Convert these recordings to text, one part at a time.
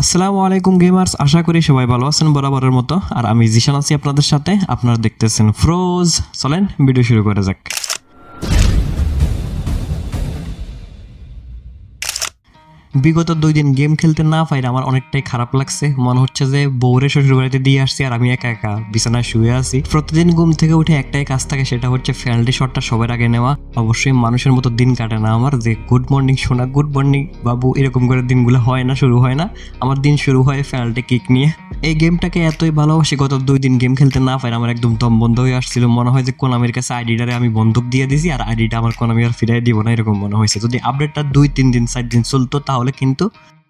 আসসালামু আলাইকুম গেমার্স, আশা করি সবাই ভালো আছেন বরাবরের মতো। আর আমি জিশান আছি আপনাদের সাথে। আপনারা দেখতেছেন ফ্রোজ চলেন ভিডিও শুরু করে যাক। বিগত দুই দিন গেম খেলতে না পাইলে আমার অনেকটাই খারাপ লাগছে। মনে হচ্ছে যে বউরে শ্বশুর বাড়িতে দিয়ে আসছি আর আমি একা একা বিছানায় শুয়ে আছি। প্রতিদিন ঘুম থেকে উঠে একটাই কাজ থাকে, সেটা হচ্ছে ফ্যান্ডি শটটা সবার আগে নেওয়া। অবশ্যই মানুষের মতো দিন কাটে না আমার, যে গুড মর্নিং শোনা গুড মর্নিং বাবু, এরকম করে দিনগুলো হয় না, শুরু হয় না। আমার দিন শুরু হয় ফ্যান্ডি কিক নিয়ে। এই গেমটাকে এতই ভালোবাসি, গত দুই দিন গেম খেলতে না পাই আমার একদম দম বন্ধ হয়ে আসছিল। মনে হয় যে কোনামির কাছে আইডিটারে আমি বন্দুক দিয়ে দিছি, আর আইডিটা আমার কোনামি আর ফিরাই দিব না, এরকম মনে হয়েছে। যদি আপডেটটা দুই, তিন দিন, চার দিন চলতো, তাহলে কিন্তু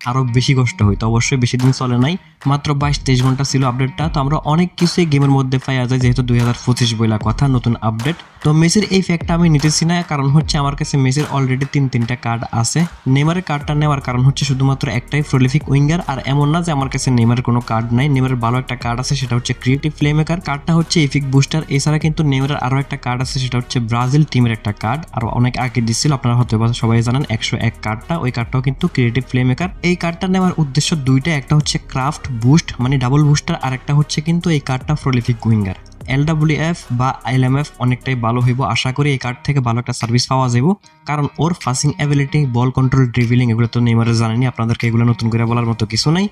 আরও বেশি কষ্ট হইতো অবশ্যই বেশি দিন চলে নাই। মাত্র বাইশ তেইশ ঘণ্টা ছিল আপডেটটা তো আমরা অনেক কিছুই গেমের মধ্যে পাই যায় যেহেতু দুই হাজার পঁচিশ বইলা কথা, নতুন আপডেট তো মেসির এই ফ্যাক্টটা আমি নিতেছি না, কারণ হচ্ছে আমার কাছে মেসির অলরেডি তিন, তিনটা কার্ড আছে। নেমারের কার্ডটা নেওয়ার কারণ হচ্ছে শুধুমাত্র একটাই প্রলিফিক উইঙ্গার আর এমন না যে আমার কাছে নেমারের কোনো কার্ড নাই। নেমারের ভালো একটা কার্ড আছে, সেটা হচ্ছে ক্রিয়েটিভ ফ্লেমেকার কার্ডটা হচ্ছে ইফিক বুস্টার এছাড়া কিন্তু নেমারের আরও একটা কার্ড আছে, সেটা হচ্ছে ব্রাজিল টিমের একটা কার্ড আর অনেক আগে দিচ্ছিল আপনারা হয়তো সবাই জানেন একশো এক কার্ডটা ওই কার্ডটাও কিন্তু ক্রিয়েটিভ ফ্লেমেকার এই কার্ডটা নেওয়ার উদ্দেশ্য দুইটা একটা হচ্ছে ক্রাফট বুস্ট মানে ডাবল বুস্টার আর একটা হচ্ছে কিন্তু এই কার্ডটা প্রলিফিক উইঙ্গার এলডাব্লিউএফ বা আই এম এফ অনেকটাই ভালো হইব। আশা করি এই কার্ড থেকে ভালো একটা সার্ভিস পাওয়া যাব কারণ ওর passing ability, ball control dribbling এগুলো তো নেইমারে জানেনি আপনাদেরকে এগুলো নতুন করে বলার মতো কিছু নাই।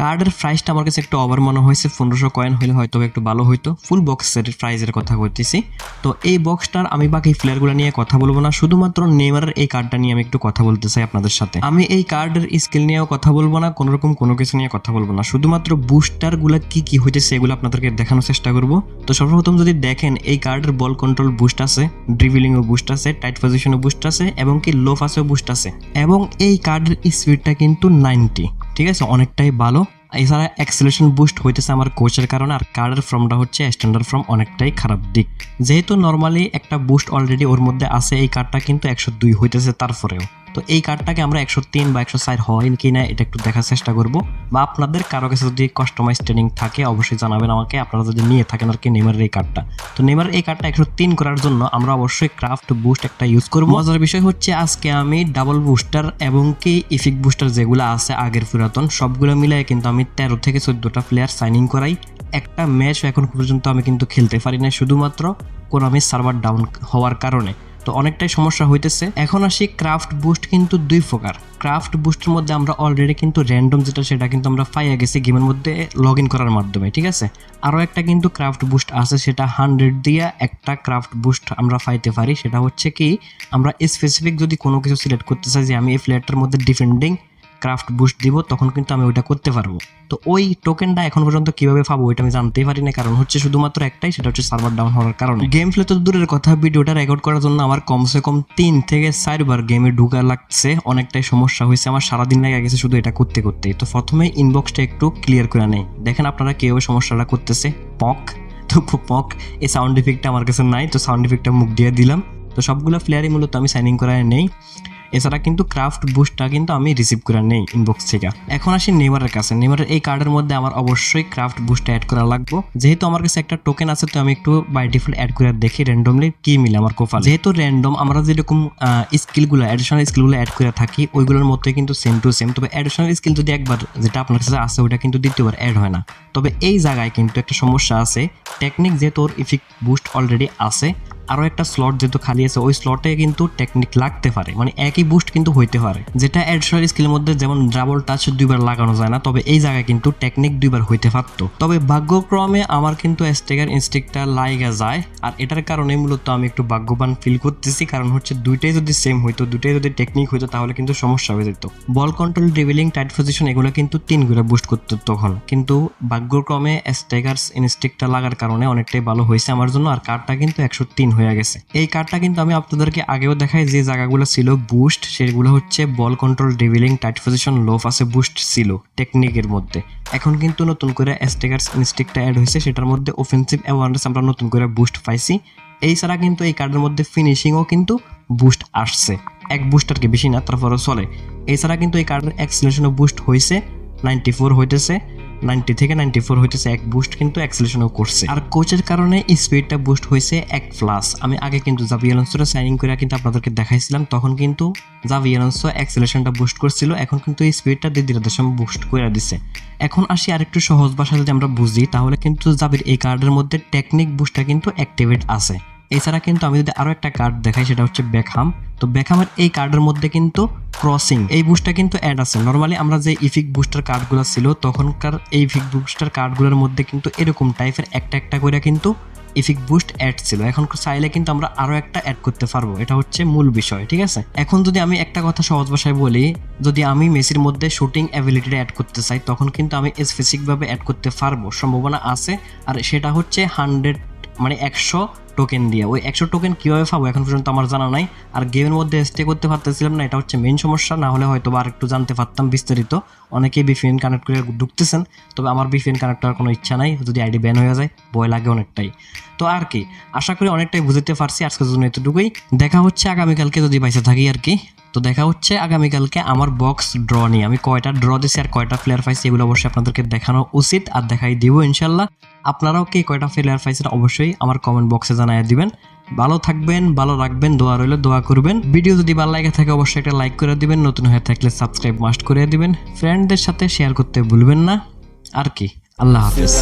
কার্ডের প্রাইসটা আমার কাছে একটু ওভার মনে হয়েছে, পনেরোশো কয়েন হলে হয়তো একটু ভালো হইতো। ফুল বক্স সেটের প্রাইসের কথা বলতেছি। তো এই বক্সটার আমি বাকি প্লেয়ারগুলো নিয়ে কথা বলব না, শুধুমাত্র নেমারের এই কার্ডটা নিয়ে আমি একটু কথা বলতে চাই আপনাদের সাথে। আমি এই কার্ডের স্কিল নিয়েও কথা বলব না কোনো রকম কোনো কিছু নিয়ে কথা বলব না। শুধুমাত্র বুস্টারগুলো কি কি হইতেছে এগুলো আপনাদেরকে দেখানোর চেষ্টা করব। তো সর্বপ্রথম যদি দেখেন, এই কার্ডের বল কন্ট্রোল বুস্ট আছে ড্রিভিলিংও বুস্ট আছে টাইট পজিশনও বুস্ট আছে, এবং কি লো ফাসেও বুস্ট আছে। এবং এই কার্ডের স্পিডটা কিন্তু নাইনটি ঠিক আছে? অনেকটাই ভালো। এছাড়া অ্যাক্সিলেশন বুস্ট হইতেছে আমার কোচের কারণে, আর কার্ডের ফর্মটা হচ্ছে স্ট্যান্ডার্ড ফর্ম অনেকটাই খারাপ দিক। যেহেতু নর্মালি একটা বুস্ট অলরেডি ওর মধ্যে আছে, এই কার্ডটা কিন্তু একশো দুই হইতেছে তারপরেও। তো এই কার্ডটাকে আমরা একশো তিন বা একশো চার হয় কি না, এটা একটু দেখার চেষ্টা করব। বা আপনাদের কারও কাছে যদি কাস্টমাইজ ট্রেনিং থাকে, অবশ্যই জানাবেন আমাকে। আপনারা যদি নিয়ে থাকেন আর কি নেমারের এই কার্ডটা তো নেমারের এই কার্ডটা একশো তিন করার জন্য আমরা অবশ্যই ক্রাফট বুস্ট একটা ইউজ করব। মজার বিষয় হচ্ছে, আজকে আমি ডাবল বুস্টার এবং কি ইফিক বুস্টার যেগুলো আছে আগের পুরাতন, সবগুলো মিলাই কিন্তু আমি তেরো থেকে চোদ্দোটা প্লেয়ার সাইনিং করাই। একটা ম্যাচ এখন পর্যন্ত আমি কিন্তু খেলতে পারি না শুধুমাত্র কোনো আমি সার্ভার ডাউন হওয়ার কারণে। তো অনেকটাই সমস্যা হইতেছে। এখন আসি ক্রাফট বুস্ট কিন্তু দুই প্রকার। ক্রাফট বুস্টের মধ্যে আমরা অলরেডি কিন্তু র্যান্ডম যেটা, সেটা কিন্তু আমরা পাইয়া গেছি গেমের মধ্যে লগ ইন করার মাধ্যমে, ঠিক আছে? আরও একটা কিন্তু ক্রাফট বুস্ট আছে, সেটা হান্ড্রেড দিয়ে একটা ক্রাফট বুস্ট আমরা পাইতে পারি। সেটা হচ্ছে কি, আমরা স্পেসিফিক যদি কোনো কিছু সিলেক্ট করতে চাই যে আমি এই ফ্ল্যাটটার মধ্যে ডিফেন্ডিং ক্রাফট বুস্ট দিব, তখন কিন্তু আমি ওইটা করতে পারব। তো ওই টোকেনটা এখন পর্যন্ত কীভাবে পাবো ওইটা আমি জানতেই পারি না কারণ হচ্ছে শুধুমাত্র একটাই, সেটা হচ্ছে সার্ভার ডাউন হওয়ার কারণে। গেম প্লে তো দূরের কথা, ভিডিওটা রেকর্ড করার জন্য আমার কমসে কম তিন থেকে চারবার গেমে ঢুকা লাগছে, অনেকটাই সমস্যা হয়েছে, আমার সারাদিন লেগে গেছে শুধু এটা করতে করতে। তো প্রথমে ইনবক্সটা একটু ক্লিয়ার করে নেই। দেখেন আপনারা কীভাবে সমস্যাটা করতেছে, পক। তো পক, এই সাউন্ড ইফেক্টটা আমার কাছে নাই, তো সাউন্ড ইফেক্টটা মুখ দিয়ে দিলাম। তো সবগুলো প্লেয়ারই মূলত আমি সাইনিং করায় নেই। এছাড়া কিন্তু ক্রাফট বুস্টটা কিন্তু আমি রিসিভ করে নেই ইনবক্স থেকে। এখন আসি নেমারের কাছে। নেমারের এই কার্ডের মধ্যে আমার অবশ্যই ক্রাফট বুস্টটা অ্যাড করা লাগবে। যেহেতু আমার কাছে একটা টোকেন আছে, তো আমি একটু বাই ডিফল্ট অ্যাড করে দেখি র্যান্ডমলি কি মিলে আমার কোফাল যেহেতু র্যান্ডম আমরা যেরকম স্কিলগুলো অ্যাডিশনাল স্কিলগুলো অ্যাড করে থাকি, ওইগুলোর মধ্যে কিন্তু সেম টু সেম তবে অ্যাডিশনাল স্কিল যদি একবার যেটা আপনার কাছে আছে ওটা কিন্তু দ্বিতীয়বার অ্যাড হয় না। তবে এই জায়গায় কিন্তু একটা সমস্যা আছে। টেকনিক যেহেতু ওর ইফিক বুস্ট অলরেডি আছে আরও একটা স্লট যেহেতু খালি আছে, ওই স্লটে কিন্তু টেকনিক লাগতে পারে। মানে একই বুস্ট কিন্তু হইতে পারে। যেটা অ্যাডিশনাল স্কিলের মধ্যে যেমন ডাবল টাচ দুইবার লাগানো যায় না, তবে এই জায়গায় কিন্তু টেকনিক দুইবার হইতে পারতো। তবে ভাগ্যক্রমে আমার কিন্তু স্টেকার ইনস্টিকটা লাইগা যায়, আর এটার কারণে মূলত আমি একটু ভাগ্যবান ফিল করতেছি। কারণ হচ্ছে দুইটাই যদি সেম হইতো, দুইটাই যদি টেকনিক হইতো, তাহলে কিন্তু সমস্যা হয়ে যেত। Ball control dribbling tight position এগুলো কিন্তু তিনগুলো বুস্ট করতো তখন। কিন্তু ভাগ্যক্রমে স্টেকার্স ইনস্টিকটা লাগার কারণে অনেকটাই ভালো হয়েছে আমার জন্য, আর কার্ডটা কিন্তু একশো তিন হয়ে গেছে। এই কার্ডটা কিন্তু আমি আপনাদেরকে আগেও দেখাই, যে জায়গাগুলো ছিল বুস্ট সেগুলো হচ্ছে ball control dribbling tight position লো ফাসে বুস্ট ছিল টেকনিকের মধ্যে। এখন কিন্তু নতুন করে স্টেকার্স ইনস্টিকটা অ্যাড হয়েছে, সেটার মধ্যে অফেন্সিভ অ্যাওয়ারনেস আমরা নতুন করে বুস্ট পাইছি। এই ছাড়া কিন্তু এই কার্ডের মধ্যে ফিনিশিংও কিন্তু বুস্ট আসছে। এক বুস্ট আর কি বেশি না তারপরে চলে। এছাড়া কিন্তু এই কার্ডের অ্যাক্সিলেশনও বুস্ট হয়েছে নাইনটি ফোর হইতেছে। নাইনটি থেকে নাইনটি ফোর হইতেছে এক বুস্ট কিন্তু অ্যাক্সেলেশনও করছে। আর কোচের কারণে স্পিডটা বুস্ট হয়েছে এক প্লাস আমি আগে কিন্তু জাভি অ্যালোনসোটা সাইনিং করে কিন্তু আপনাদেরকে দেখাইছিলাম, তখন কিন্তু জাভি অ্যালোনসো অ্যাক্সেলেশনটা বুস্ট করছিল, এখন কিন্তু এই স্পিডটা দিদির দশম বুস্ট করে দিছে। এখন আসি আরেকটু সহজ ভাষা যদি আমরা বুঝি, তাহলে কিন্তু জাবির এই কার্ডের মধ্যে টেকনিক বুস্টটা কিন্তু অ্যাক্টিভেট আছে। এছাড়া কিন্তু আমি যদি আরও একটা কার্ড দেখাই, সেটা হচ্ছে বেকহাম তো বেকহামের এই কার্ডের মধ্যে কিন্তু ক্রসিং এই বুস্টটা কিন্তু অ্যাড আছে। নর্মালি আমরা যে ইফিক বুস্টার কার্ডগুলো ছিল, তখনকার এই ইফিক বুস্টার কার্ডগুলোর মধ্যে কিন্তু এরকম টাইপের একটা একটা করে কিন্তু ইফিক বুস্ট অ্যাড ছিল। এখন চাইলে কিন্তু আমরা আরও একটা অ্যাড করতে পারব। এটা হচ্ছে মূল বিষয়, ঠিক আছে? এখন যদি আমি একটা কথা সহজ ভাষায় বলি, যদি আমি মেসির মধ্যে শুটিং অ্যাবিলিটিটা অ্যাড করতে চাই, তখন কিন্তু আমি স্পেসিফিকভাবে অ্যাড করতে পারব। সম্ভাবনা আছে, আর সেটা হচ্ছে হান্ড্রেড মানে একশো টোকেন দিয়ে। ওই একশো টোকেন কীভাবে পাবো এখন পর্যন্ত আমার জানা নাই। আর গেমের মধ্যে স্টে করতে পারতেছিলাম না, এটা হচ্ছে মেন সমস্যা। না হলে হয়তো আর একটু জানতে পারতাম বিস্তারিত। অনেকেই বিপিএন কানেক্ট করে ঢুকতেছেন, তবে আমার বিপিএন কানেক্ট করার কোনো ইচ্ছা নাই, যদি আইডি ব্যান হয়ে যায়, ভয় লাগে অনেকটাই। তো আর কি, আশা করি অনেকটাই বুঝতে পারছি, আজকের জন্য এতটুকুই। দেখা হচ্ছে আগামীকালকে যদি বাইসে থাকি আর কি। তো দেখা হচ্ছে আগামীকালকে আমার বক্স ড্র নিয়ে। আমি কয়টা ড্র দিছি আর কয়টা প্লেয়ার পাইছি, এগুলো অবশ্যই আপনাদেরকে দেখানো উচিত, আর দেখাই দিব ইনশাল্লাহ। আপনারাও কে কয়টা ফেলিয়ার পাইছেন অবশ্যই আমার কমেন্ট বক্সে জানাই দিবেন। ভালো থাকবেন, ভালো রাখবেন, দোয়া রইলে, দোয়া করবেন। ভিডিও যদি ভালো লাগে থাকে অবশ্যই একটা লাইক করে দিবেন, নতুন হয়ে থাকলে সাবস্ক্রাইব মাস্ট করে দিবেন। ফ্রেন্ডদের সাথে শেয়ার করতে ভুলবেন না। আর কি? আল্লাহ হাফিজ।